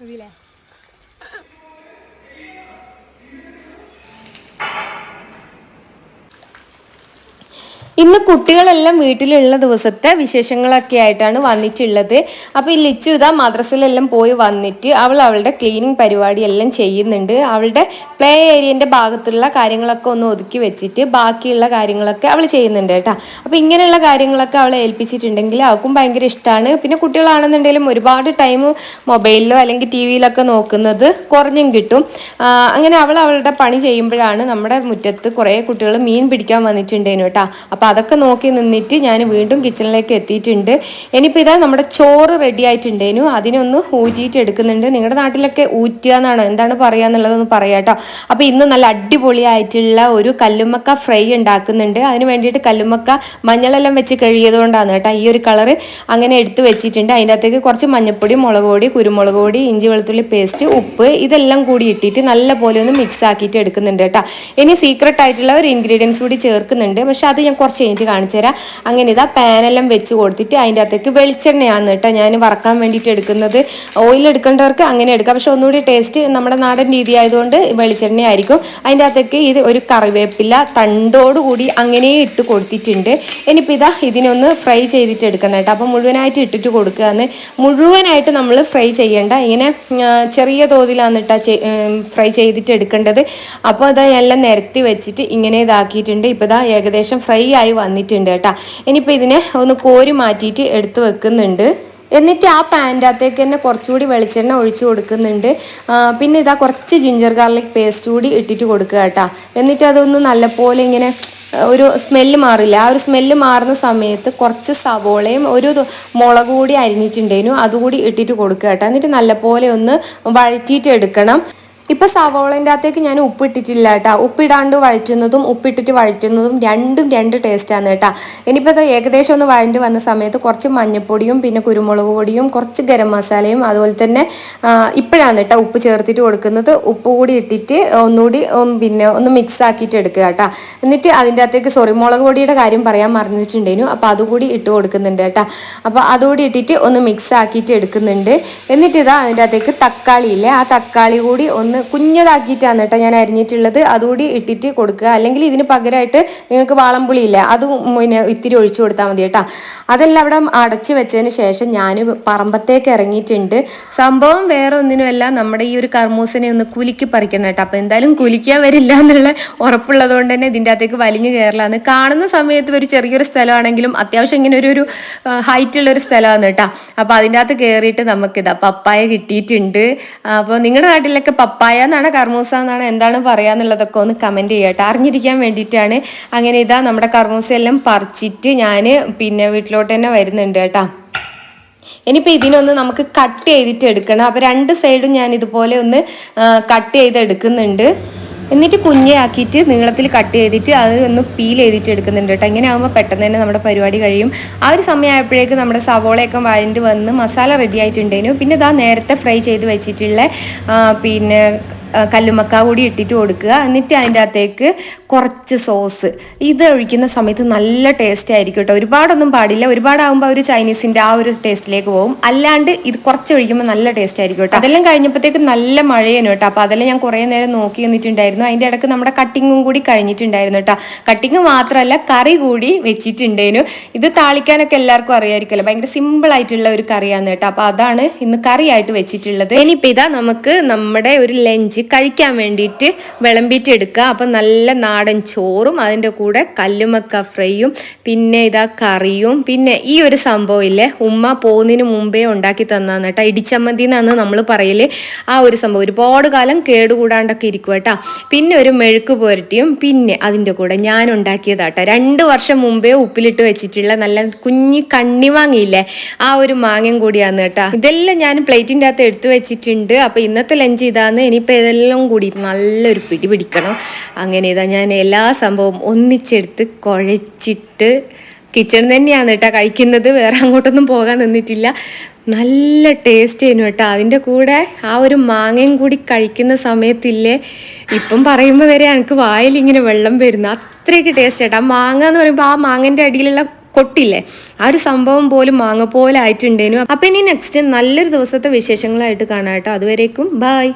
ഇതില്ലേ ഇന്ന് കുട്ടികളെല്ലാം വീട്ടിലുള്ള ദിവസത്തെ വിശേഷങ്ങളൊക്കെ ആയിട്ടാണ് വന്നിട്ടുള്ളത്. അപ്പോൾ ഈ ലിച്ചു ഇതാ മദ്രസയിലെല്ലാം പോയി വന്നിട്ട് അവൾ അവളുടെ ക്ലീനിങ് പരിപാടി എല്ലാം ചെയ്യുന്നുണ്ട്. അവളുടെ പ്ലേ ഏരിയന്റെ ഭാഗത്തുള്ള കാര്യങ്ങളൊക്കെ ഒന്ന് ഒതുക്കി വെച്ചിട്ട് ബാക്കിയുള്ള കാര്യങ്ങളൊക്കെ അവൾ ചെയ്യുന്നുണ്ട് കേട്ടോ. അപ്പോൾ ഇങ്ങനെയുള്ള കാര്യങ്ങളൊക്കെ അവളെ ഏൽപ്പിച്ചിട്ടുണ്ടെങ്കിൽ അവൾക്കും ഭയങ്കര ഇഷ്ടമാണ് പിന്നെ കുട്ടികളാണെന്നുണ്ടെങ്കിലും ഒരുപാട് ടൈം മൊബൈലിലോ അല്ലെങ്കിൽ ടി വിയിലൊക്കെ നോക്കുന്നത് കുറഞ്ഞും കിട്ടും. അങ്ങനെ അവൾ അവളുടെ പണി ചെയ്യുമ്പോഴാണ് നമ്മുടെ മുറ്റത്ത് കുറേ കുട്ടികൾ മീൻ പിടിക്കാൻ വന്നിട്ടുണ്ടേനു കേട്ടോ. അപ്പോൾ അതൊക്കെ നോക്കി നിന്നിട്ട് ഞാൻ വീണ്ടും കിച്ചണിലേക്ക് എത്തിയിട്ടുണ്ട്. ഇനിയിപ്പോൾ ഇതാ നമ്മുടെ ചോറ് റെഡി ആയിട്ടുണ്ടേനു. അതിനൊന്ന് ഊറ്റിയിട്ട് എടുക്കുന്നുണ്ട്. നിങ്ങളുടെ നാട്ടിലൊക്കെ ഊറ്റുക എന്നാണ് എന്താണ് പറയുക എന്നുള്ളതൊന്ന് പറയാം കേട്ടോ അപ്പോൾ ഇന്ന് നല്ല അടിപൊളിയായിട്ടുള്ള ഒരു കല്ലുമ്മക്ക ഫ്രൈ ഉണ്ടാക്കുന്നുണ്ട്. അതിന് വേണ്ടിയിട്ട് കല്ലുമ്മക്ക മഞ്ഞളെല്ലാം വെച്ച് കഴുകിയതുകൊണ്ടാണ് കേട്ടോ ഈ ഒരു കളറ് അങ്ങനെ എടുത്ത് വെച്ചിട്ടുണ്ട്. അതിന്റെ അകത്തേക്ക് കുറച്ച് മഞ്ഞപ്പൊടി മുളക് പൊടി കുരുമുളക് പൊടി ഇഞ്ചി വെളുത്തുള്ളി പേസ്റ്റ് ഉപ്പ് ഇതെല്ലാം കൂടി ഇട്ടിട്ട് നല്ല പോലെ ഒന്ന് മിക്സ് ആക്കിയിട്ട് എടുക്കുന്നുണ്ട് കേട്ടോ. ഇനി സീക്രട്ട് ആയിട്ടുള്ള ഒരു ഇൻഗ്രീഡിയൻസ് കൂടി ചേർക്കുന്നുണ്ട്. പക്ഷെ അത് ഞാൻ കഴിഞ്ഞിട്ട് കാണിച്ചു തരാം. അങ്ങനെ ഇതാ പാനെല്ലാം വെച്ച് കൊടുത്തിട്ട് അതിന്റെ അകത്തേക്ക് വെളിച്ചെണ്ണയാണ് കേട്ടോ ഞാൻ വറക്കാൻ വേണ്ടിയിട്ട് എടുക്കുന്നത്. ഓയിൽ എടുക്കേണ്ടവർക്ക് അങ്ങനെ എടുക്കാം. പക്ഷെ ഒന്നുകൂടി ടേസ്റ്റ് നമ്മുടെ നാടൻ രീതി ആയതുകൊണ്ട് വെളിച്ചെണ്ണ ആയിരിക്കും അതിന്റെ അകത്തേക്ക് ഇത് ഒരു കറിവേപ്പില തണ്ടോടുകൂടി അങ്ങനെ ഇട്ട് കൊടുത്തിട്ടുണ്ട്. ഇനിയിപ്പോൾ ഇതാ ഇതിനൊന്ന് ഫ്രൈ ചെയ്തിട്ട് എടുക്കണം കേട്ടോ. അപ്പോൾ മുഴുവനായിട്ട് ഇട്ടിട്ട് കൊടുക്കുകയെന്ന് മുഴുവനായിട്ട് നമ്മൾ ഫ്രൈ ചെയ്യേണ്ട. ഇങ്ങനെ ചെറിയ തോതിലാണ് കേട്ടോ ഫ്രൈ ചെയ്തിട്ട് എടുക്കേണ്ടത്. അപ്പോൾ അതാ എല്ലാം നിരത്തി വെച്ചിട്ട് ഇങ്ങനെ ഇതാക്കിയിട്ടുണ്ട്. ഇപ്പോൾ ഇതാ ഏകദേശം ഫ്രൈ വന്നിട്ടുണ്ട് കേട്ടോ. ഇനിയിപ്പോൾ ഇതിനെ ഒന്ന് കോരി മാറ്റിയിട്ട് എടുത്തു വെക്കുന്നുണ്ട്. എന്നിട്ട് ആ പാന്റകത്തേക്ക് തന്നെ കുറച്ചുകൂടി വെളിച്ചെണ്ണ ഒഴിച്ചു കൊടുക്കുന്നുണ്ട്. പിന്നെ ഇതാ കുറച്ച് ജിഞ്ചർ ഗാർലിക് പേസ്റ്റ് കൂടി ഇട്ടിട്ട് കൊടുക്കുക കേട്ടോ. എന്നിട്ട് അതൊന്ന് നല്ലപോലെ ഇങ്ങനെ ഒരു സ്മെല്ല് മാറില്ല. ആ ഒരു സ്മെല്ല് മാറുന്ന സമയത്ത് കുറച്ച് സവോളയും ഒരു മുളക് കൂടി അരിഞ്ഞിട്ടുണ്ടേനു അതുകൂടി ഇട്ടിട്ട് കൊടുക്കുക കേട്ടോ. എന്നിട്ട് നല്ലപോലെ ഒന്ന് വഴറ്റിയിട്ട് എടുക്കണം. ഇപ്പൊ സവോളന്റെ അകത്തേക്ക് ഞാൻ ഉപ്പിട്ടിട്ടില്ല കേട്ടോ. ഉപ്പിടാണ്ട് വഴറ്റുന്നതും ഉപ്പിട്ടിട്ട് വഴറ്റുന്നതും രണ്ടും രണ്ട് ടേസ്റ്റാണ് കേട്ടോ. ഇനിയിപ്പോൾ ഇത് ഏകദേശം ഒന്ന് വഴണ്ട് വന്ന സമയത്ത് കുറച്ച് മഞ്ഞൾപ്പൊടിയും പിന്നെ കുരുമുളക് പൊടിയും കുറച്ച് ഗരം മസാലയും അതുപോലെ തന്നെ ഇപ്പോഴാണ് കേട്ടോ ഉപ്പ് ചേർത്തിട്ട് കൊടുക്കുന്നത്. ഉപ്പ് കൂടി ഇട്ടിട്ട് ഒന്നുകൂടി പിന്നെ ഒന്ന് മിക്സ് ആക്കിയിട്ട് എടുക്കുക കേട്ടോ. എന്നിട്ട് അതിന്റെ അകത്തേക്ക് സോറി മുളക് പൊടിയുടെ കാര്യം പറയാൻ മറന്നിട്ടുണ്ടേനു അപ്പോൾ അതുകൂടി ഇട്ട് കൊടുക്കുന്നുണ്ട് കേട്ടോ. അപ്പോൾ അതുകൂടി ഇട്ടിട്ട് ഒന്ന് മിക്സ് ആക്കിയിട്ട് എടുക്കുന്നുണ്ട്. എന്നിട്ട് ഇതാ അതിന്റെ അകത്തേക്ക് തക്കാളി ഇല്ലേ? ആ തക്കാളി കൂടി ഒന്ന് കുഞ്ഞതാക്കിയിട്ടാണ് കേട്ടോ ഞാൻ അരിഞ്ഞിട്ടുള്ളത്. അതുകൂടി ഇട്ടിട്ട് കൊടുക്കുക. അല്ലെങ്കിൽ ഇതിന് പകരമായിട്ട് നിങ്ങൾക്ക് വാളംപുളി ഇല്ലേ അത് പിന്നെ ഇത്തിരി ഒഴിച്ചു കൊടുത്താൽ മതി കേട്ടോ. അതെല്ലാം അവിടെ അടച്ച് വെച്ചതിന് ശേഷം ഞാൻ പറമ്പത്തേക്ക് ഇറങ്ങിയിട്ടുണ്ട്. സംഭവം വേറെ ഒന്നിനുമല്ല. നമ്മുടെ ഈ ഒരു കർമൂസിനെ ഒന്ന് കുലുക്കി പറിക്കണം കേട്ടോ. അപ്പം എന്തായാലും കുലിക്കാൻ വരില്ല എന്നുള്ള ഉറപ്പുള്ളത് കൊണ്ട് തന്നെ ഇതിന്റെ അകത്തേക്ക് വലിഞ്ഞു കയറലാന്ന്. കാണുന്ന സമയത്ത് ഒരു ചെറിയൊരു സ്ഥലമാണെങ്കിലും അത്യാവശ്യം ഇങ്ങനെ ഒരു ഒരു ഹൈറ്റ് ഉള്ള ഒരു സ്ഥലമാണ് കേട്ടോ. അപ്പോൾ അതിന്റെ അകത്ത് കയറിയിട്ട് നമുക്കിതാ പപ്പായ കിട്ടിയിട്ടുണ്ട്. അപ്പോൾ നിങ്ങളുടെ നാട്ടിലൊക്കെ പപ്പായ എന്നാണ് കർമൂസ എന്നാണ് എന്താണ് പറയാന്നുള്ളതൊക്കെ ഒന്ന് കമന്റ് ചെയ്യട്ടെ അറിഞ്ഞിരിക്കാൻ വേണ്ടിയിട്ടാണ് അങ്ങനെ ഇതാ നമ്മുടെ കർമൂസ എല്ലാം പറിച്ചിട്ട് ഞാൻ പിന്നെ വീട്ടിലോട്ട് തന്നെ വരുന്നുണ്ട് കേട്ടോ. ഇനിയിപ്പോൾ ഇതിനൊന്ന് നമുക്ക് കട്ട് ചെയ്തിട്ട് എടുക്കണം. അപ്പോൾ രണ്ട് സൈഡും ഞാൻ ഇതുപോലെ ഒന്ന് കട്ട് ചെയ്ത് എടുക്കുന്നുണ്ട് എന്നിട്ട് കുഞ്ഞയാക്കിയിട്ട് നീളത്തിൽ കട്ട് ചെയ്തിട്ട് അത് ഒന്ന് പീൽ ചെയ്തിട്ട് എടുക്കുന്നുണ്ട് കേട്ടോ. ഇങ്ങനെ ആകുമ്പോൾ പെട്ടെന്ന് തന്നെ നമ്മുടെ പരിപാടി കഴിയും. ആ ഒരു സമയമായപ്പോഴേക്ക് നമ്മുടെ സവോളയൊക്കെ വഴണ്ട് വന്ന് മസാല റെഡി ആയിട്ടുണ്ടായിരുന്നു. പിന്നെ ഇതാ നേരത്തെ ഫ്രൈ ചെയ്ത് വെച്ചിട്ടുള്ള പിന്നെ കല്ലുമക്ക കൂടി ഇട്ടിട്ട് കൊടുക്കുക. എന്നിട്ട് അതിന്റെ അകത്തേക്ക് കുറച്ച് സോസ്. ഇത് ഒഴിക്കുന്ന സമയത്ത് നല്ല ടേസ്റ്റ് ആയിരിക്കും കേട്ടോ. ഒരുപാടൊന്നും പാടില്ല. ഒരുപാടാകുമ്പോൾ ഒരു ചൈനീസിന്റെ ആ ഒരു ടേസ്റ്റിലേക്ക് പോകും. അല്ലാണ്ട് ഇത് കുറച്ച് ഒഴിക്കുമ്പോൾ നല്ല ടേസ്റ്റ് ആയിരിക്കും കേട്ടോ. അതെല്ലാം കഴിഞ്ഞപ്പോഴത്തേക്ക് നല്ല മഴയാണ് കേട്ടോ. അപ്പോൾ അതെല്ലാം ഞാൻ കുറേ നേരം നോക്കി നിന്നിട്ടുണ്ടായിരുന്നു. അതിന്റെ ഇടയ്ക്ക് നമ്മുടെ കട്ടിങ്ങും കൂടി കഴിഞ്ഞിട്ടുണ്ടായിരുന്നു കേട്ടോ. കട്ടിങ് മാത്രമല്ല കറി കൂടി വെച്ചിട്ടുണ്ടേനു. ഇത് താളിക്കാനൊക്കെ എല്ലാവർക്കും അറിയായിരിക്കുമല്ലോ. ഭയങ്കര സിമ്പിൾ ആയിട്ടുള്ള ഒരു കറിയാണ് കേട്ടോ. അപ്പോൾ അതാണ് ഇന്ന് കറിയായിട്ട് വെച്ചിട്ടുള്ളത്. ഇനിയിപ്പോൾ ഇതാ നമുക്ക് നമ്മുടെ ഒരു ലഞ്ച് കഴിക്കാൻ വേണ്ടിയിട്ട് വിളമ്പിയിട്ട് എടുക്കുക. അപ്പം നല്ല നാടൻ ചോറും അതിന്റെ കൂടെ കല്ലുമക്ക ഫ്രൈയും പിന്നെ ഇതാ കറിയും. പിന്നെ ഈ ഒരു സംഭവം ഇല്ലേ? ഉമ്മ പോകുന്നതിന് മുമ്പേ ഉണ്ടാക്കി തന്നാന്ന് കേട്ടോ. ഇടിച്ചമ്മന്തി എന്നാണ് നമ്മൾ പറയൽ. ആ ഒരു സംഭവം ഒരുപാട് കാലം കേടുകൂടാണ്ടൊക്കെ ഇരിക്കും കേട്ടോ. പിന്നെ ഒരു മെഴുക്ക് പുരട്ടിയും പിന്നെ അതിന്റെ കൂടെ ഞാൻ ഉണ്ടാക്കിയതാട്ടോ രണ്ട് വർഷം മുമ്പേ ഉപ്പിലിട്ട് വെച്ചിട്ടുള്ള നല്ല കുഞ്ഞി കണ്ണിമാങ്ങയില്ലേ ആ ഒരു മാങ്ങയും കൂടിയാണ് കേട്ടോ. ഇതെല്ലാം ഞാൻ പ്ലേറ്റിന്റെ അകത്ത് എടുത്തു വെച്ചിട്ടുണ്ട്. അപ്പോൾ ഇന്നത്തെ ലഞ്ച് ഇതാന്ന്. ഇനിയിപ്പോൾ ഇതെല്ലാം കൂടി നല്ലൊരു പിടി പിടിക്കണം. അങ്ങനെ ഇതാ ഞാൻ എല്ലാ സംഭവവും ഒന്നിച്ചെടുത്ത് കുഴച്ചിട്ട് കിച്ചൺ തന്നെയാണ് കേട്ടോ കഴിക്കുന്നത്. വേറെ അങ്ങോട്ടൊന്നും പോകാൻ നിന്നിട്ടില്ല. നല്ല ടേസ്റ്റ് ചെയ്യുന്നു കേട്ടോ. അതിന്റെ കൂടെ ആ ഒരു മാങ്ങയും കൂടി കഴിക്കുന്ന സമയത്തില്ലേ ഇപ്പം പറയുമ്പോൾ വരെ എനിക്ക് വായിൽ ഇങ്ങനെ വെള്ളം വരുന്നു. അത്രയ്ക്ക് ടേസ്റ്റ് കേട്ടോ മാങ്ങ എന്ന് പറയുമ്പോൾ ആ മാങ്ങന്റെ അടിയിലുള്ള കൊട്ടില്ലേ ആ ഒരു സംഭവം പോലും മാങ്ങ പോലെ ആയിട്ടുണ്ടേനു. അപ്പം ഇനി നെക്സ്റ്റ് നല്ലൊരു ദിവസത്തെ വിശേഷങ്ങളായിട്ട് കാണാം കേട്ടോ. അതുവരേക്കും ബായ്